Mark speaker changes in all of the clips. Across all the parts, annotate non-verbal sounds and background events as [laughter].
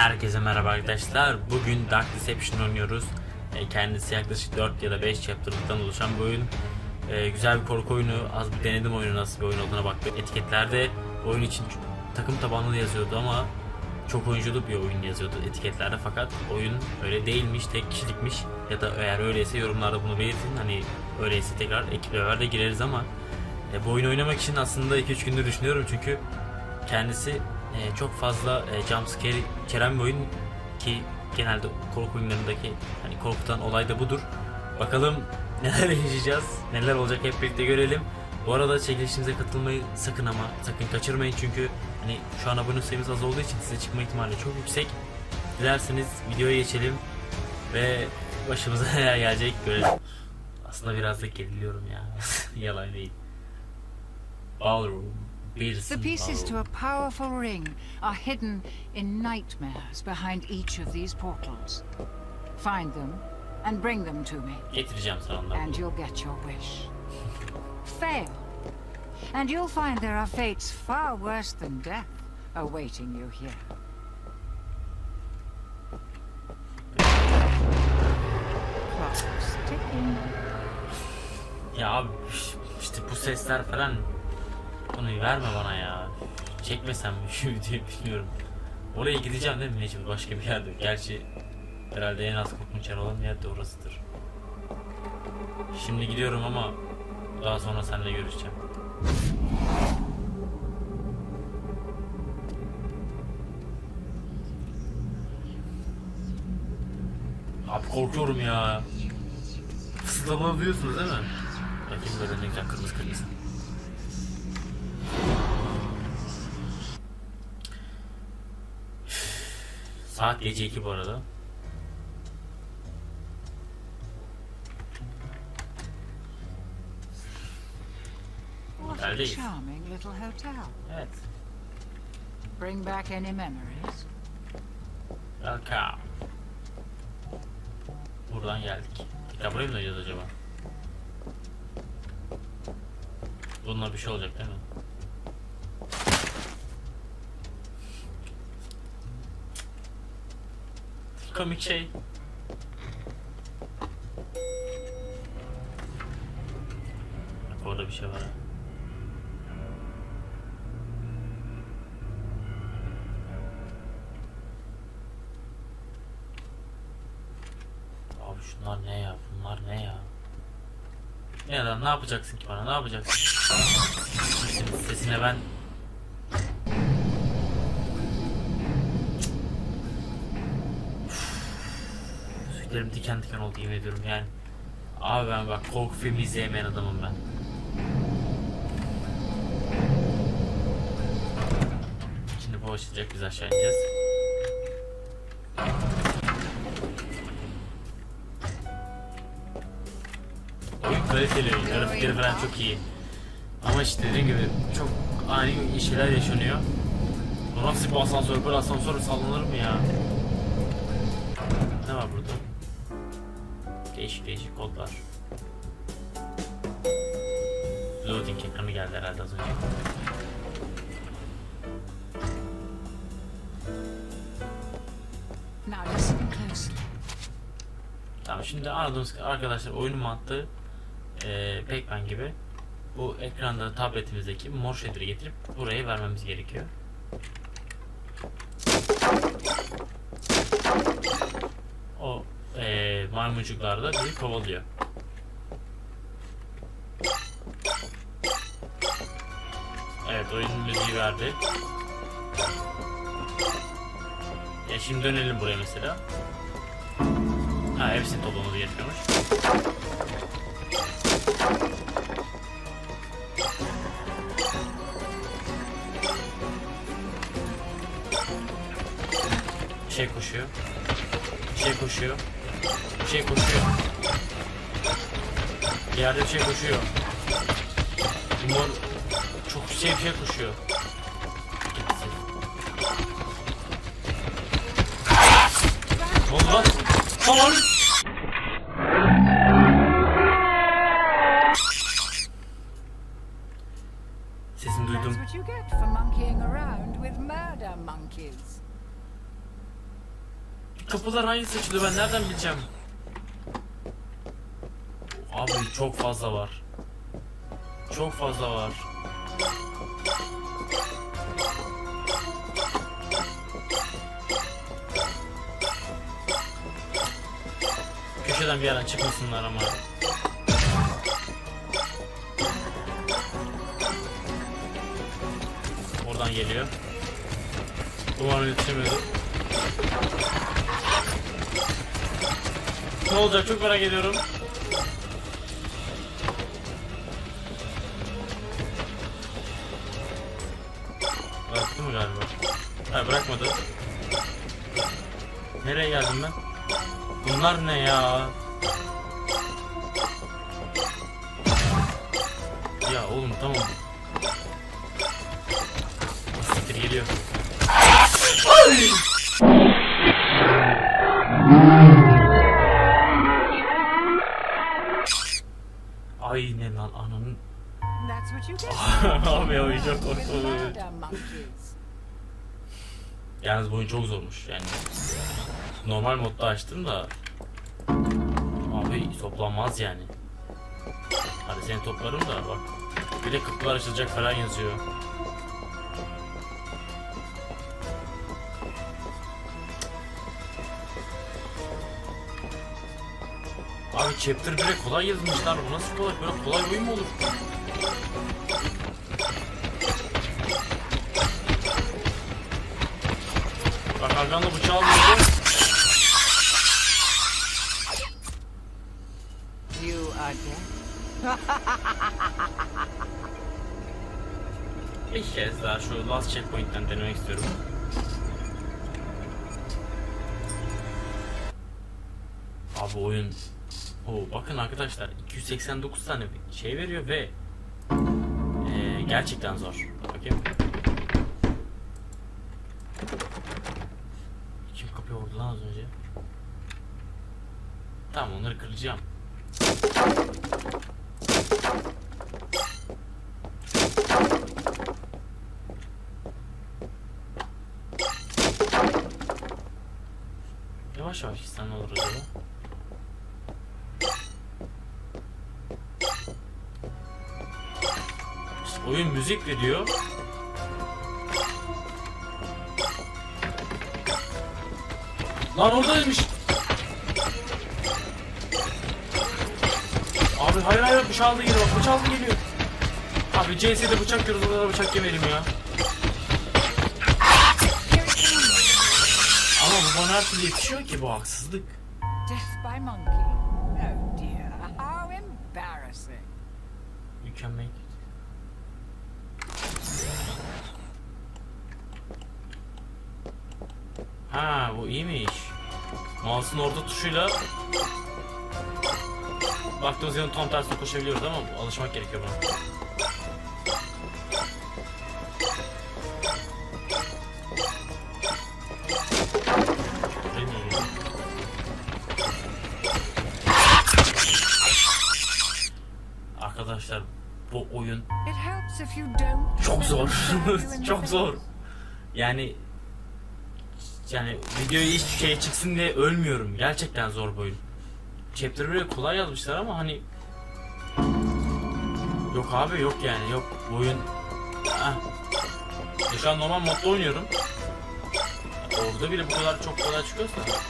Speaker 1: Herkese merhaba arkadaşlar. Bugün Dark Deception oynuyoruz. E, Kendisi yaklaşık 4 ya da 5 chapter'lıktan oluşan bir oyun. E, Güzel bir korku oyunu. Az bir denedim oyunu nasıl bir oyun olduğuna baktım. Etiketlerde oyun için takım tabanlı yazıyordu ama çok oyunculu bir oyun yazıyordu etiketlerde fakat oyun öyle değilmiş, tek kişilikmiş ya da eğer öyleyse yorumlarda bunu belirtin. Hani öyleyse tekrar ekip de gireriz ama e, bu oyunu oynamak için aslında 2-3 gündür düşünüyorum çünkü kendisi e, çok fazla e, jumpscare içeren bir oyun ki genelde korku oyunlarındaki hani korkutan olay da budur. Bakalım [laughs] neler yaşayacağız, neler olacak hep birlikte görelim. Bu arada çekilişimize katılmayı sakın ama sakın kaçırmayın çünkü hani şu an abone sayımız az olduğu için size çıkma ihtimali çok yüksek. Dilerseniz videoya geçelim ve başımıza [laughs] neler gelecek görelim. Aslında biraz da geriliyorum ya. [laughs] Yalan değil. Ballroom.
Speaker 2: The pieces to a powerful ring are hidden in nightmares behind each of these portals. Find them and bring them to me,
Speaker 1: Getireceğim sana onları.
Speaker 2: and you'll get your wish. [laughs] Fail, and you'll find there are fates far worse than death awaiting you here. Clock's ticking.
Speaker 1: Ya işte bu sesler falan konuyu verme bana ya. Çekmesem mi şu videoyu bilmiyorum. Oraya gideceğim değil mi mecbur başka bir yerde. Gerçi herhalde en az korkunç yer olan yer de orasıdır. Şimdi gidiyorum ama daha sonra seninle görüşeceğim. Abi korkuyorum ya. Fısıldama duyuyorsunuz değil mi? Bakayım böyle ne kırmızı kırmızı. Saat gece 2 bu arada. Oteldeyiz.
Speaker 2: charming little hotel.
Speaker 1: Evet.
Speaker 2: Bring back any memories?
Speaker 1: Welcome. Buradan geldik. Ya buraya mı döneceğiz acaba? Bununla bir şey olacak değil mi? Komik şey. Bak orada bir şey var. Abi şunlar ne ya? Bunlar ne ya? Ne lan ne yapacaksın ki bana? Ne yapacaksın? Sesine ben Tüylerim diken diken oldu yemin ediyorum yani. Abi ben bak korku filmi izleyemeyen adamım ben. Şimdi bu açılacak biz aşağı ineceğiz. Oyun kaliteli, grafikleri falan çok iyi. Ama işte dediğim gibi çok ani şeyler yaşanıyor. Bu nasıl bir asansör, böyle asansör sallanır mı ya? Ne var burada? Değişik değişik kodlar. Loading ekranı geldi herhalde az önce. Tamam şimdi anladığımız arkadaşlar oyunun mantığı eee Pac-Man gibi bu ekranda tabletimizdeki mor shader'ı getirip buraya vermemiz gerekiyor. O eee maymuncuklar da bizi kovalıyor. Evet oyunun müziği verdi. Ya şimdi dönelim buraya mesela. Ha hepsini toplamamız gerekiyormuş. Bir şey koşuyor. Şey koşuyor. Bir şey koşuyor. Bir yerde bir şey koşuyor. Bir mor... Çok şey bir şey koşuyor. Gitti. Ne oldu lan? Aman! Sesini duydum. Kapılar hangisi açılıyor ben nereden bileceğim? Abi çok fazla var. Çok fazla var. Köşeden bir yerden çıkmasınlar ama. Oradan geliyor. Umarım yetişemiyordur. Ne olacak çok merak ediyorum. Bıraktı mı galiba? Ha bırakmadı. Nereye geldim ben? Bunlar ne ya? Ya oğlum tamam. Siktir geliyor. Aynen Yalnız bu oyun çok zormuş yani. Normal modda açtım da Abi toplanmaz yani. Hadi seni toplarım da bak. Bir de kapılar açılacak falan yazıyor. Abi chapter 1'e kolay yazmışlar. Bu nasıl kolay? Böyle kolay oyun mu olur? Arkamda bıçağı vurdu.
Speaker 2: You are dead.
Speaker 1: Bir kez daha şu last checkpoint'ten denemek istiyorum. Abi oyun... Oo, bakın arkadaşlar 289 tane şey veriyor ve eee, gerçekten zor. Bakayım. Kim kapıyı vurdu lan az önce? Tamam onları kıracağım. Yavaş yavaş gitsen ne olur acaba? İşte oyun müzik veriyor. Lan oradaymış. Abi hayır hayır bıçağı da geliyor bıçağı da geliyor. Abi CS'de bıçak yiyoruz onlara bıçak yemeyelim ya. Ama bu bana her türlü yetişiyor ki bu haksızlık.
Speaker 2: Death by monkey. Oh dear. How embarrassing.
Speaker 1: Mükemmel. Ha bu iyiymiş. Mouse'un orta tuşuyla baktığımız yanın tam tersine koşabiliyoruz ama alışmak gerekiyor buna. Arkadaşlar bu oyun [laughs] çok zor. çok zor. Yani yani videoya hiç şey çıksın diye ölmüyorum. Gerçekten zor bu oyun. Chapter böyle kolay yazmışlar ama hani Yok abi yok yani yok bu oyun Ah. Şu an normal modda oynuyorum. Orada bile bu kadar çok kolay çıkıyorsa. Bak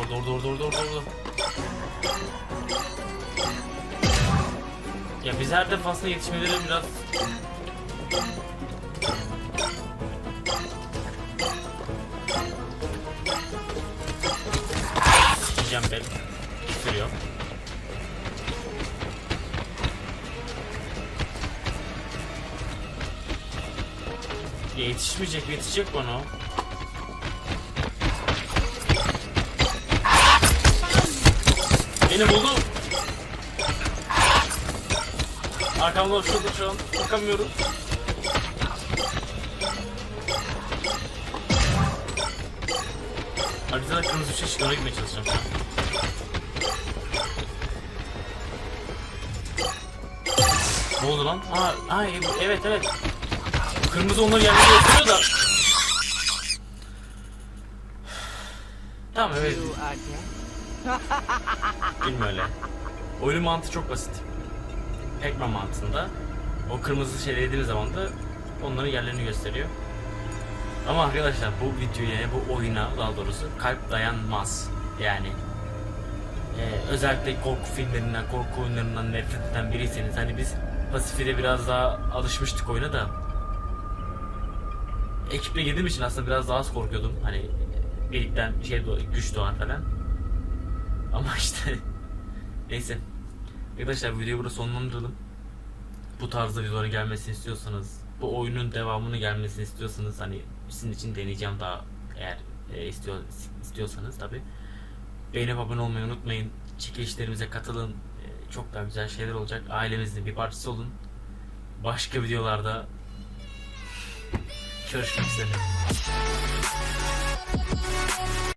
Speaker 1: Orada orada orada orada orada orada. Ya biz her defasında yetişmeleri biraz Ben. Sürüyor. Ya yetişmeyecek, yetişecek bana. Beni buldu. Arkamda şurada şu an. Bakamıyorum. Haritada kırmızı bir şey gitmeye çalışacağım Ne oldu lan? Aa, aa evet evet. Kırmızı onları yerine götürüyor da. Tamam evet. Bilme öyle. Oyunun mantığı çok basit. Pac-Man mantığında o kırmızı şeyleri yediğiniz zaman da onların yerlerini gösteriyor. Ama arkadaşlar bu videoya, bu oyuna daha doğrusu kalp dayanmaz. Yani e, özellikle korku filmlerinden, korku oyunlarından nefret eden biriyseniz hani biz Pasifi'de biraz daha alışmıştık oyuna da ekiple girdiğim için aslında biraz daha az korkuyordum. Hani birlikten şey güç doğar falan. Ama [laughs] işte neyse. Arkadaşlar bu videoyu burada sonlandıralım. Bu tarzda videoların gelmesini istiyorsanız, bu oyunun devamını gelmesini istiyorsanız hani sizin için deneyeceğim daha eğer e, istiyor istiyorsanız tabi. Beğenip abone olmayı unutmayın. Çekilişlerimize katılın çok daha güzel şeyler olacak. Ailemizde bir parçası olun. Başka videolarda görüşmek üzere.